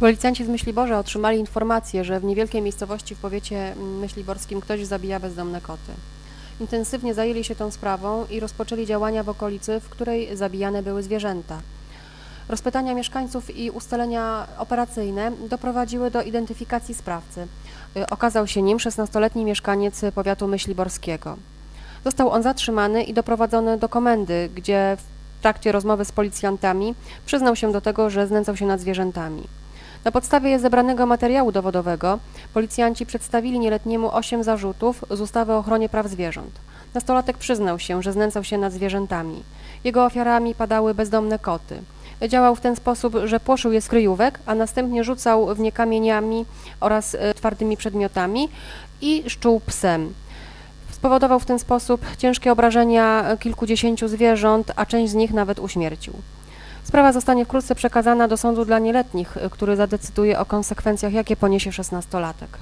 Policjanci z Myśliborza otrzymali informację, że w niewielkiej miejscowości w powiecie myśliborskim ktoś zabija bezdomne koty. Intensywnie zajęli się tą sprawą i rozpoczęli działania w okolicy, w której zabijane były zwierzęta. Rozpytania mieszkańców i ustalenia operacyjne doprowadziły do identyfikacji sprawcy. Y, Okazał się nim 16-letni mieszkaniec powiatu myśliborskiego. Został on zatrzymany i doprowadzony do komendy, gdzie w trakcie rozmowy z policjantami przyznał się do tego, że znęcał się nad zwierzętami. Na podstawie zebranego materiału dowodowego policjanci przedstawili nieletniemu osiem zarzutów z ustawy o ochronie praw zwierząt. Nastolatek przyznał się, że znęcał się nad zwierzętami. Jego ofiarami padały bezdomne koty. Działał w ten sposób, że płoszył je z kryjówek, a następnie rzucał w nie kamieniami oraz e, twardymi przedmiotami i szczuł psem. Spowodował w ten sposób ciężkie obrażenia kilkudziesięciu zwierząt, a część z nich nawet uśmiercił. Sprawa zostanie wkrótce przekazana do sądu dla nieletnich, który zadecyduje o konsekwencjach, jakie poniesie szesnastolatek.